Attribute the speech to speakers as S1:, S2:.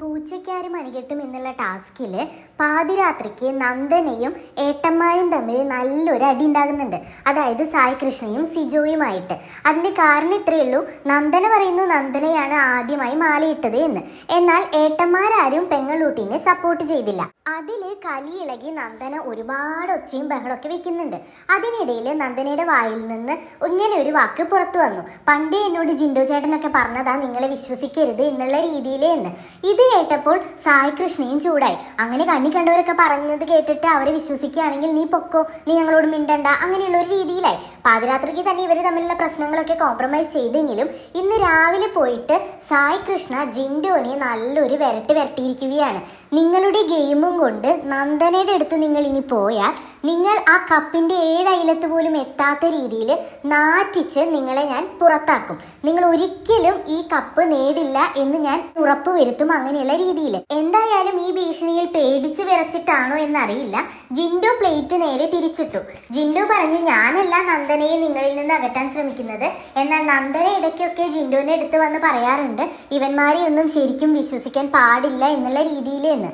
S1: പൂച്ചയ്ക്കാര് മണികെട്ടും എന്നുള്ള ടാസ്കിൽ പാതിരാത്രിക്ക് നന്ദനയും ഏട്ടന്മാരും തമ്മിൽ നല്ലൊരു അടി ഉണ്ടാകുന്നുണ്ട്. അതായത് സായി കൃഷ്ണയും സിജോയുമായിട്ട്. അതിന്റെ കാരണം ഇത്രയേ ഉള്ളൂ. നന്ദന പറയുന്നു നന്ദനയാണ് ആദ്യമായി മാലയിട്ടത് എന്ന്. എന്നാൽ ഏട്ടന്മാരാരും പെങ്ങളൂട്ടിനെ സപ്പോർട്ട് ചെയ്തില്ല. അതിൽ കലിയിളകി നന്ദന ഒരുപാട് ഒച്ചയും ബഹളമൊക്കെ വെക്കുന്നുണ്ട്. അതിനിടയിൽ നന്ദനയുടെ വായിൽ നിന്ന് ഇങ്ങനെ ഒരു വാക്ക് പുറത്തു വന്നു. പണ്ടേ എന്നോട് ജിൻഡോ ചേട്ടനൊക്കെ പറഞ്ഞതാ നിങ്ങളെ വിശ്വസിക്കരുത് എന്നുള്ള രീതിയിലേ എന്ന്. ഇത് കേട്ടപ്പോൾ സായി കൃഷ്ണയും ചൂടായി. അങ്ങനെ കണ്ണി കണ്ടവരൊക്കെ പറഞ്ഞത് കേട്ടിട്ട് അവരെ വിശ്വസിക്കുകയാണെങ്കിൽ നീ പൊക്കോ നീ ഞങ്ങളോട് മിണ്ടണ്ട അങ്ങനെയുള്ള ഒരു രീതിയിലായി. പാതിരാത്രിക്ക് തന്നെ ഇവർ തമ്മിലുള്ള പ്രശ്നങ്ങളൊക്കെ കോംപ്രമൈസ് ചെയ്തെങ്കിലും ഇന്ന് രാവിലെ പോയിട്ട് സായി കൃഷ്ണ ജിൻഡോനെ നല്ലൊരു വിരട്ട് വിരട്ടിയിരിക്കുകയാണ്. നിങ്ങളുടെ ഗെയിമും കൊണ്ട് നന്ദനയുടെ അടുത്ത് നിങ്ങൾ ഇനി പോയാൽ നിങ്ങൾ ആ കപ്പിന്റെ ഏഴയിലത്ത് പോലും എത്താത്ത രീതിയിൽ നാറ്റിച്ച് നിങ്ങളെ ഞാൻ പുറത്താക്കും. നിങ്ങൾ ഒരിക്കലും ഈ കപ്പ് നേടില്ല എന്ന് ഞാൻ ഉറപ്പ് വരുത്തും അങ്ങനെയുള്ള രീതിയിൽ. എന്തായാലും ഈ ഭീഷണിയിൽ പേടിച്ചു വിറച്ചിട്ടാണോ എന്നറിയില്ല. ജിൻഡോ പ്ലേറ്റ് നേരെ തിരിച്ചിട്ടു. ജിൻഡോ പറഞ്ഞു ഞാനല്ല നന്ദനയെ നിങ്ങളിൽ നിന്ന് അകറ്റാൻ ശ്രമിക്കുന്നത്. എന്നാൽ നന്ദന ഇടയ്ക്കൊക്കെ ജിൻഡോന്റെ എടുത്ത് വന്ന് പറയാറുണ്ട് ഇവന്മാരെ ഒന്നും ശരിക്കും വിശ്വസിക്കാൻ പാടില്ല എന്നുള്ള രീതിയിൽ എന്ന്